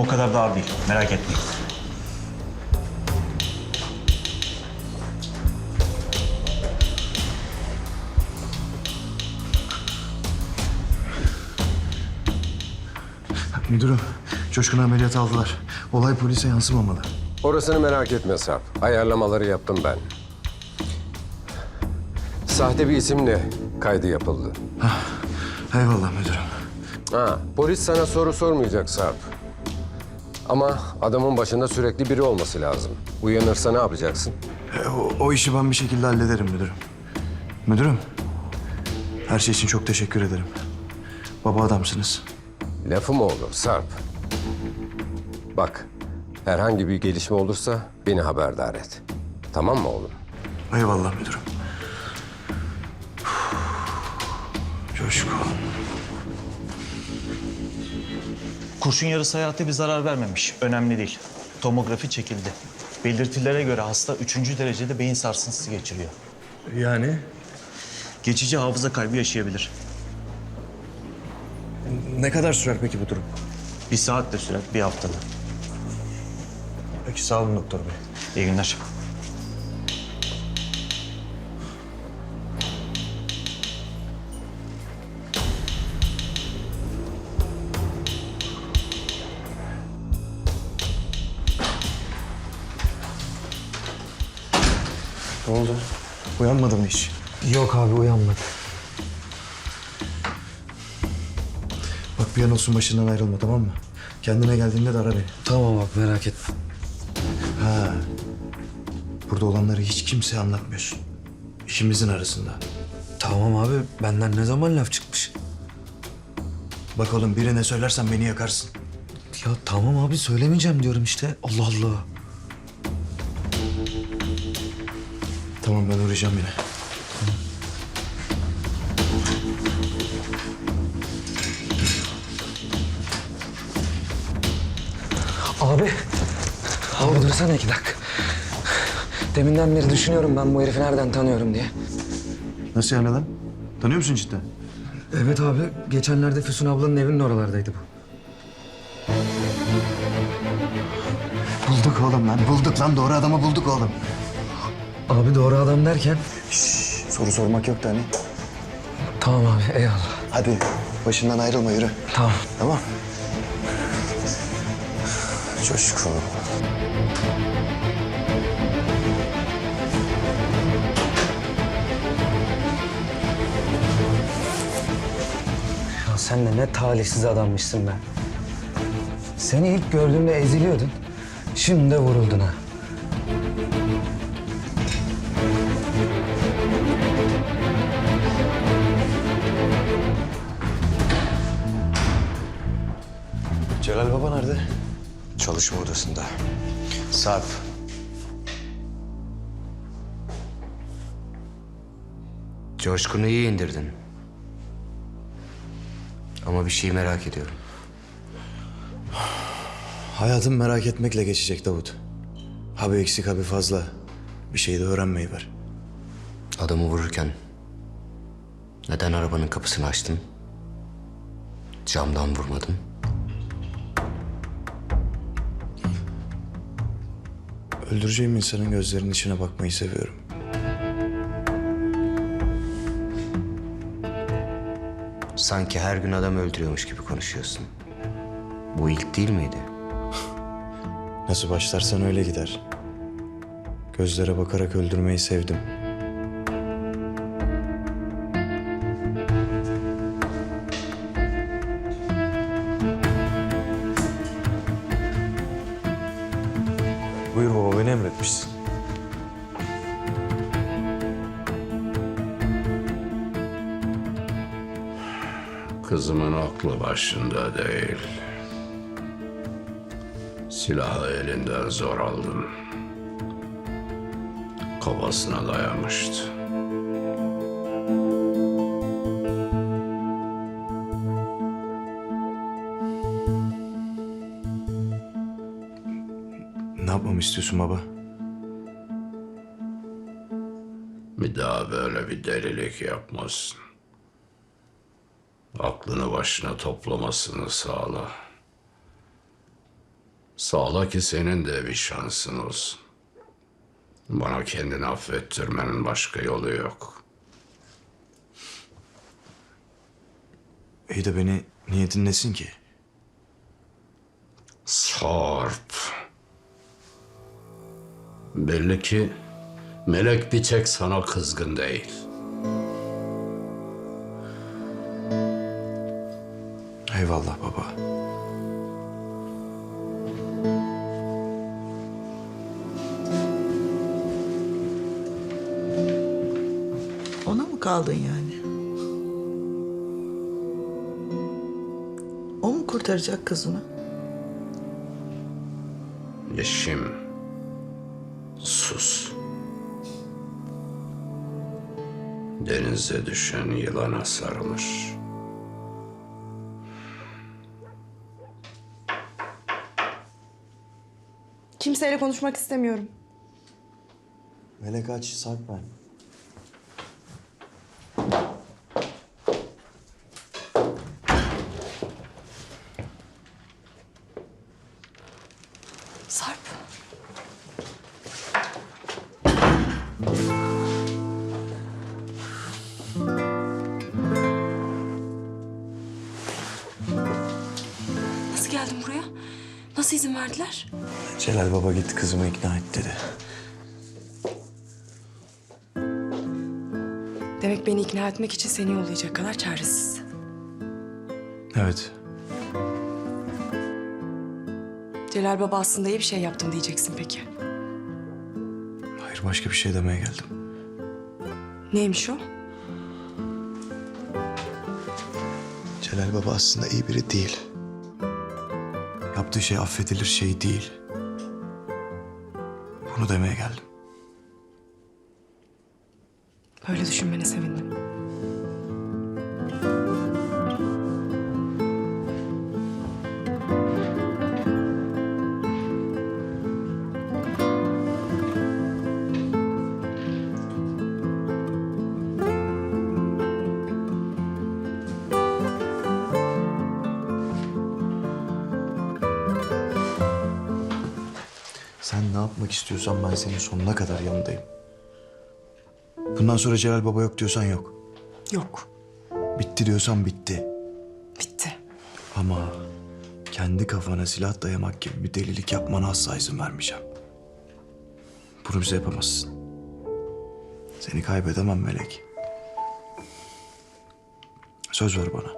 O kadar da ağır değil. Merak etmeyin. Müdürüm, Coşkun'u ameliyat aldılar. Olay polise yansımamalı. Orasını merak etme Sarp. Ayarlamaları yaptım ben. Sahte bir isimle kaydı yapıldı. Eyvallah müdürüm. Ha, polis sana soru sormayacak Sarp. Ama adamın başında sürekli biri olması lazım. Uyanırsa ne yapacaksın? E, o, o işi ben bir şekilde hallederim müdürüm. Müdürüm, her şey için çok teşekkür ederim. Baba adamsınız. Lafı mı olur Sarp? Bak, herhangi bir gelişme olursa beni haberdar et. Tamam mı oğlum? Eyvallah müdürüm. Coşkun. Kurşun yarısı hayati bir zarar vermemiş. Önemli değil. Tomografi çekildi. Belirtilere göre hasta üçüncü derecede beyin sarsıntısı geçiriyor. Yani? Geçici hafıza kaybı yaşayabilir. Ne kadar sürer peki bu durum? Bir saat de sürer, bir haftada. Peki sağ olun doktor bey. İyi günler. Uyanmadı mı hiç? Yok abi uyanmadı. Bak bir an olsun başından ayrılma tamam mı? Kendine geldiğinde de ara beni. Tamam bak merak etme. Ha. Burada olanları hiç kimseye anlatmıyorsun. İkimizin arasında. Tamam abi benden ne zaman laf çıkmış? Bak oğlum birine söylersen beni yakarsın. Ya tamam abi söylemeyeceğim diyorum işte. Allah Allah. Tamam ben uğrayacağım yine. Abi. Abi dursana iki dakika. Deminden beri düşünüyorum ben bu herifi nereden tanıyorum diye. Nasıl yani lan? Tanıyor musun cidden? Evet abi geçenlerde Füsun ablanın evinin oralardaydı bu. Bulduk oğlum lan. Bulduk lan. Doğru adamı bulduk oğlum. Abi doğru adam derken. Soru sormak yok da hani. Tamam abi eyvallah. Hadi başından ayrılma yürü. Tamam. Tamam. Coşkun. Ya sen de ne talihsiz adammışsın be. Seni ilk gördüğümde eziliyordun. Şimdi de vuruldun ha. Celal Baba nerede? Çalışma odasında. Sarp. Coşkun'u iyi indirdin. Ama bir şey merak ediyorum. Hayatım merak etmekle geçecek Davut. Ha bir eksik ha bir fazla. Bir şey de öğrenmeyi ver. Adamı vururken neden arabanın kapısını açtın? Camdan vurmadın. Öldüreceğim insanın gözlerinin içine bakmayı seviyorum. Sanki her gün adam öldürüyormuş gibi konuşuyorsun. Bu ilk değil miydi? Nasıl başlarsan öyle gider. Gözlere bakarak öldürmeyi sevdim. Başında değil. Silahı elinden zor aldım. Kafasına dayamıştı. Ne yapmamı istiyorsun baba? Bir daha böyle bir delilik yapmasın. Aklını başına toplamasını sağla. Sağla ki senin de bir şansın olsun. Bana kendini affettirmenin başka yolu yok. İyi de beni niye dinlesin ki? Sarp. Belli ki melek bir tek sana kızgın değil. Eyvallah baba. Ona mı kaldın yani? O mu kurtaracak kızını? Yeşim. Sus. Denize düşen yılana sarılır. Kimseyle konuşmak istemiyorum. Melek aç, ben. Sarp. Nasıl geldin buraya? Nasıl izin verdiler? Celal baba gitti kızımı ikna et dedi. Demek beni ikna etmek için seni yollayacak kadar çaresiz. Evet. Celal Baba aslında iyi bir şey yaptım diyeceksin peki. Hayır başka bir şey demeye geldim. Neymiş o? Celal baba aslında iyi biri değil. Yaptığı şey affedilir şey değil. Bunu demeye geldim. Böyle düşünmene sevindim. Yapmak istiyorsan ben senin sonuna kadar yanındayım. Bundan sonra Celal baba yok diyorsan yok. Yok. Bitti diyorsan bitti. Bitti. Ama kendi kafana silah dayamak gibi bir delilik yapmana asla izin vermeyeceğim. Bunu bize yapamazsın. Seni kaybedemem Melek. Söz ver bana.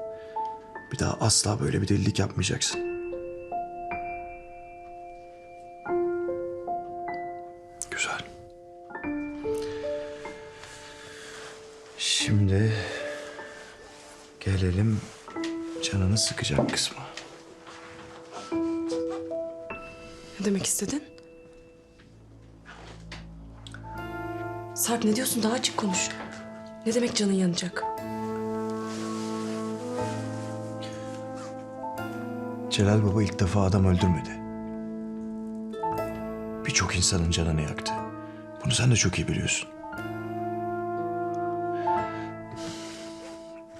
Bir daha asla böyle bir delilik yapmayacaksın. Canını sıkacak kısma. Ne demek istedin? Sarp ne diyorsun? Daha açık konuş. Ne demek canın yanacak? Celal Baba ilk defa adam öldürmedi. Birçok insanın canını yaktı. Bunu sen de çok iyi biliyorsun.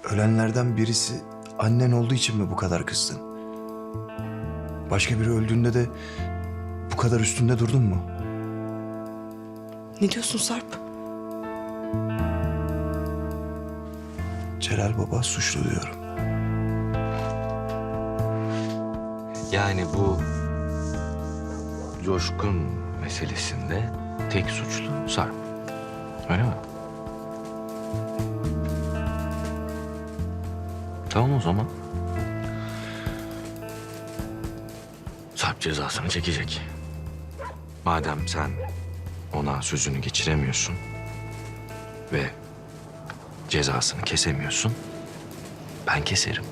Ölenlerden birisi annen olduğu için mi bu kadar kızdın? Başka biri öldüğünde de bu kadar üstünde durdun mu? Ne diyorsun Sarp? Celal Baba suçlu diyorum. Yani bu coşkun meselesinde tek suçlu Sarp. Öyle mi? Tamam o zaman. Sarp cezasını çekecek. Madem sen ona sözünü geçiremiyorsun ve cezasını kesemiyorsun, ben keserim.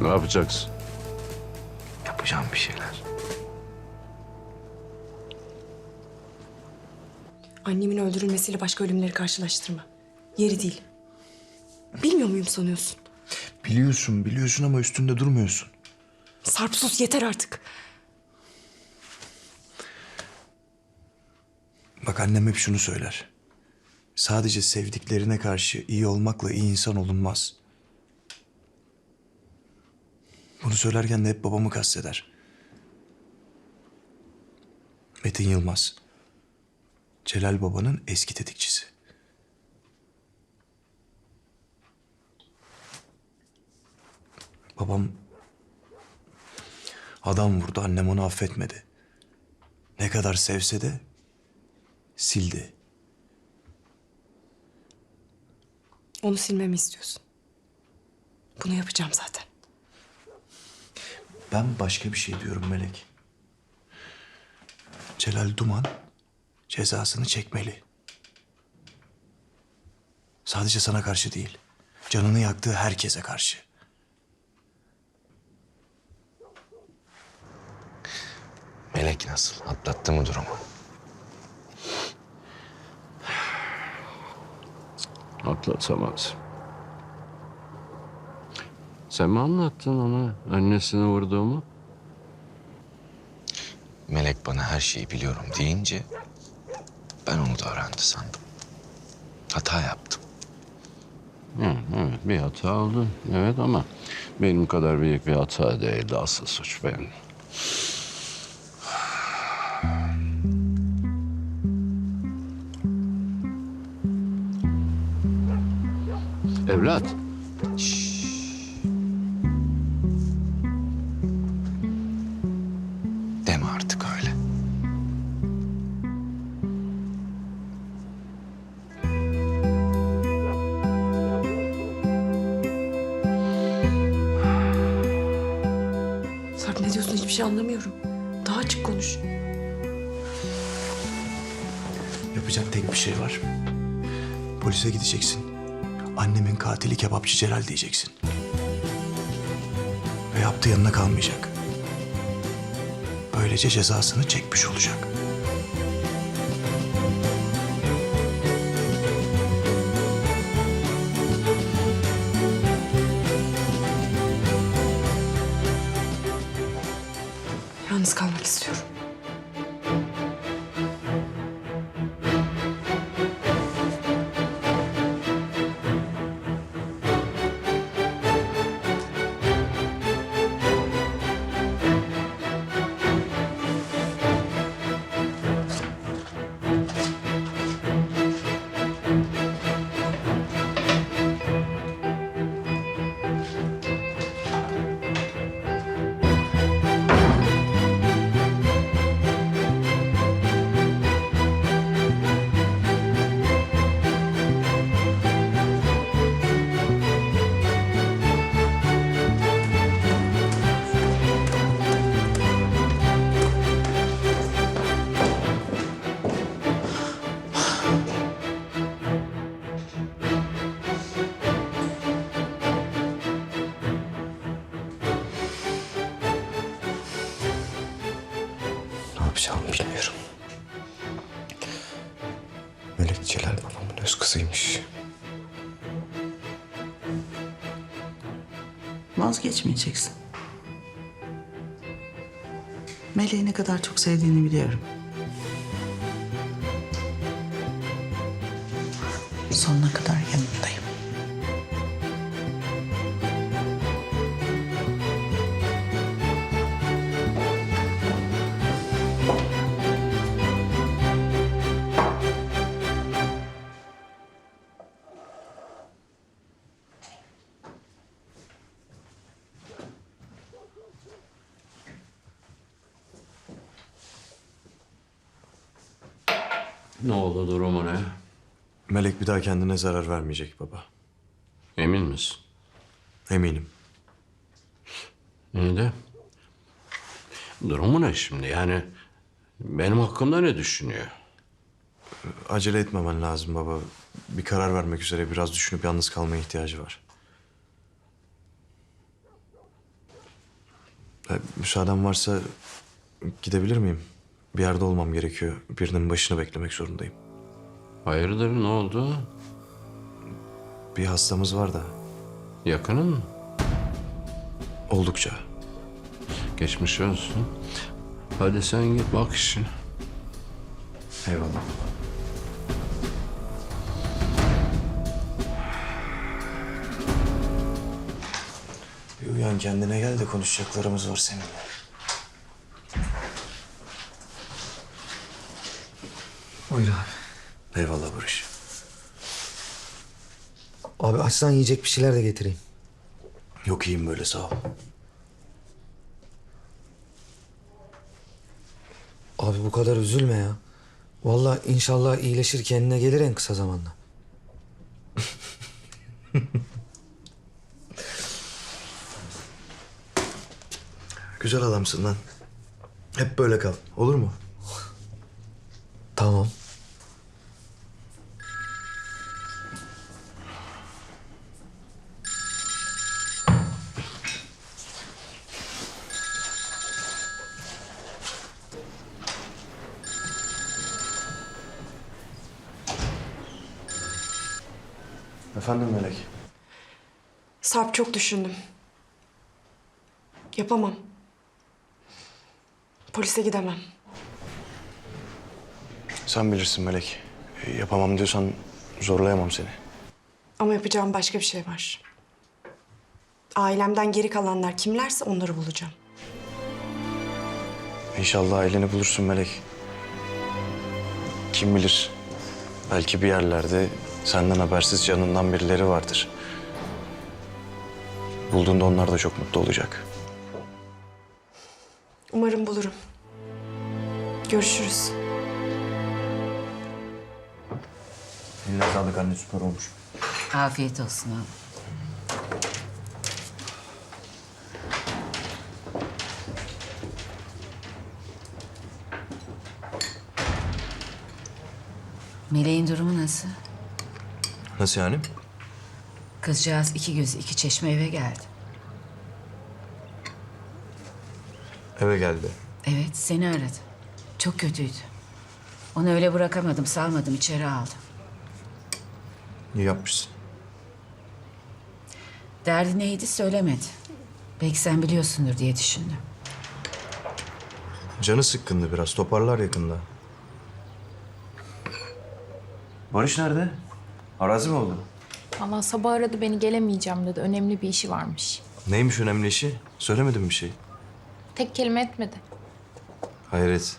Ne yapacaksın? Yapacağım bir şeyler. Annemin öldürülmesiyle başka ölümleri karşılaştırma. Yeri değil. Bilmiyor muyum sanıyorsun? Biliyorsun, biliyorsun ama üstünde durmuyorsun. Sarp sus yeter artık. Bak annem hep şunu söyler. Sadece sevdiklerine karşı iyi olmakla iyi insan olunmaz. Bunu söylerken de hep babamı kasteder. Metin Yılmaz. Celal babanın eski tetikçisi. Babam adam vurdu. Annem onu affetmedi. Ne kadar sevse de sildi. Onu silmemi istiyorsun. Bunu yapacağım zaten. Ben başka bir şey diyorum Melek. Celal Duman cezasını çekmeli. Sadece sana karşı değil, canını yaktığı herkese karşı. Melek nasıl? Atlattı mı durumu? Atlatamaz. Sen mi anlattın ona annesini vurduğumu? Melek bana her şeyi biliyorum deyince ben onu da öğrendi sandım. Hata yaptım. Hı, evet bir hata oldu. Evet ama benim kadar büyük bir hata değildi. Asıl suç benim. Evlat. Deme artık öyle. Sarp ne diyorsun hiçbir şey anlamıyorum. Daha açık konuş. Yapacak tek bir şey var. Polise gideceksin. Annemin katili kebapçı Celal diyeceksin. Ve yaptığı yanına kalmayacak. Böylece cezasını çekmiş olacak. Vazgeçmeyeceksin. Meleği ne kadar çok sevdiğini biliyorum. Sonuna kadar Ne oldu durumu ne? Melek bir daha kendine zarar vermeyecek baba. Emin misin? Eminim. İyi de durumu ne şimdi? Yani benim hakkımda ne düşünüyor? Acele etmemen lazım baba. Bir karar vermek üzere biraz düşünüp yalnız kalmaya ihtiyacı var. E, müsaaden varsa gidebilir miyim? Bir yerde olmam gerekiyor. Birinin başını beklemek zorundayım. Hayırdır ne oldu? Bir hastamız var da Yakının mı? oldukça. Geçmiş olsun. Hadi sen git bak işine. Eyvallah. Bir uyan kendine gel de konuşacaklarımız var seninle. Buyur abi. Eyvallah Barış. Abi açsan yiyecek bir şeyler de getireyim. Yok iyiyim böyle sağ ol. Abi bu kadar üzülme ya. Vallahi inşallah iyileşir kendine gelir en kısa zamanda. Güzel adamsın lan. Hep böyle kal. Olur mu? Tamam. Efendim Melek. Sarp çok düşündüm. Yapamam. Polise gidemem. Sen bilirsin Melek. E, Yapamam diyorsan zorlayamam seni. Ama yapacağım başka bir şey var. Ailemden geri kalanlar kimlerse onları bulacağım. İnşallah aileni bulursun Melek. Kim bilir? Belki bir yerlerde senden habersiz canından birileri vardır. Bulduğunda onlar da çok mutlu olacak. Umarım bulurum. Görüşürüz. Eline sağlık anne süper olmuş. Afiyet olsun abi. Meleğin durumu nasıl? Nasıl yani? Kızcağız iki göz iki çeşme eve geldi. Eve geldi. Evet seni aradı. Çok kötüydü. Onu öyle bırakamadım salmadım içeri aldım. İyi yapmışsın. Derdi neydi söylemedi. Belki sen biliyorsundur diye düşündüm. Canı sıkkındı biraz. Toparlar yakında. Barış nerede? Arazi mi oldu? Valla sabah aradı beni gelemeyeceğim dedi. Önemli bir işi varmış. Neymiş önemli işi? Söylemedin bir şey. Tek kelime etmedi. Hayret.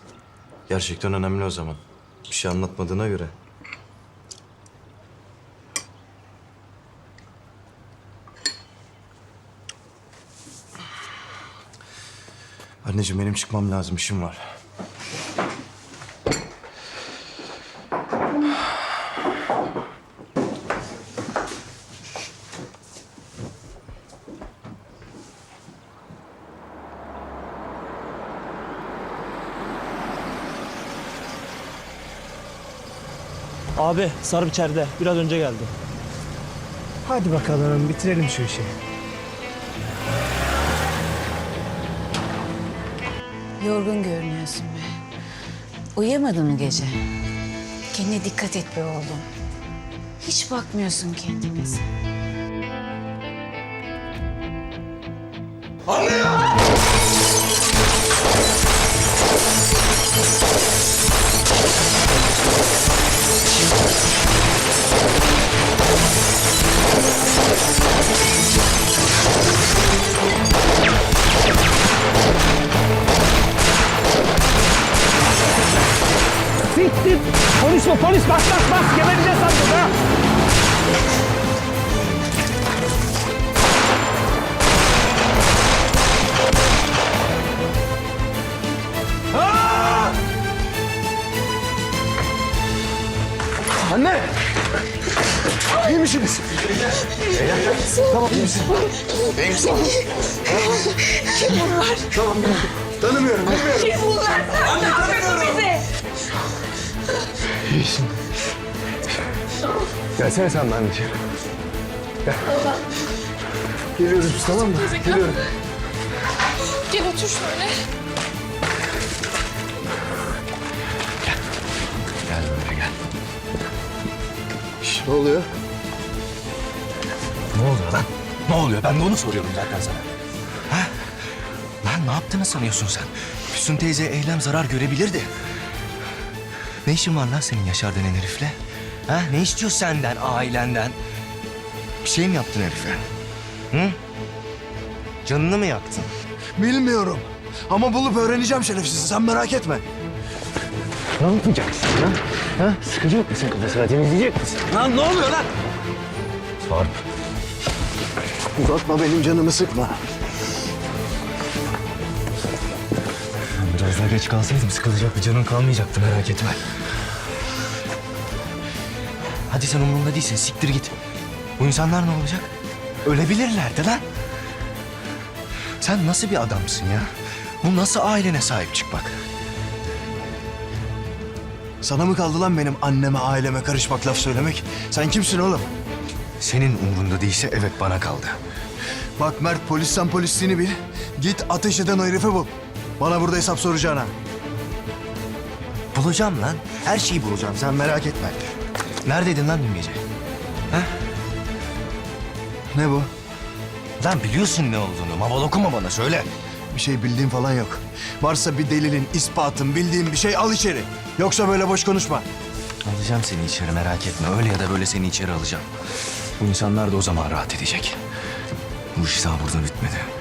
Gerçekten önemli o zaman. Bir şey anlatmadığına göre. Anneciğim benim çıkmam lazım. işim var. Abi Sarp içeride. Biraz önce geldi. Hadi bakalım bitirelim şu işi. Yorgun görünüyorsun be. Uyuyamadın mı gece? Kendine dikkat et be oğlum. Hiç bakmıyorsun kendine sen. Siktir! Polis mi? Polis bas bas bas! Gebereceğiz sandık ha! Anne! İyi misiniz? Tamam iyi misin? İyi misin? Kim bunlar? Tamam bilmiyorum. Tanımıyorum, bilmiyorum. Kim bunlar? Anne tanımıyorum. bizi. İyisin. Gelsene sen de anneciğim. Gel. Geliyoruz biz tamam mı? Geliyorum. Gel otur şöyle. Ne oluyor? Ne oluyor lan? Ne oluyor? Ben de onu soruyorum zaten sana. Ha? Lan ne yaptığını sanıyorsun sen? Füsun teyze eylem zarar görebilirdi. Ne işin var lan senin Yaşar denen herifle? Ha? Ne istiyor senden, ailenden? Bir şey mi yaptın herife? Hı? Canını mı yaktın? Bilmiyorum. Ama bulup öğreneceğim şerefsizi. Sen merak etme. Ne yapacaksın lan? Ha? Sıkacak mısın kafasına? Temizleyecek misin? Lan ne oluyor lan? Sarp. Uzatma benim canımı sıkma. Biraz daha geç kalsaydım sıkılacak bir canın kalmayacaktı merak etme. Hadi sen umurumda değilsin siktir git. Bu insanlar ne olacak? Ölebilirlerdi lan. Sen nasıl bir adamsın ya? Bu nasıl ailene sahip çıkmak? Sana mı kaldı lan benim anneme, aileme karışmak, laf söylemek? Sen kimsin oğlum? Senin umrunda değilse evet bana kaldı. Bak Mert polisten polisliğini bil. Git ateş eden o herifi bul. Bana burada hesap soracağına. Bulacağım lan. Her şeyi bulacağım. Sen merak etme. Neredeydin lan dün gece? Ne bu? Lan biliyorsun ne olduğunu. Maval okuma bana söyle. Bir şey bildiğin falan yok. Varsa bir delilin, ispatın, bildiğin bir şey al içeri. Yoksa böyle boş konuşma. Alacağım seni içeri merak etme. Öyle ya da böyle seni içeri alacağım. Bu insanlar da o zaman rahat edecek. Bu iş daha burada bitmedi.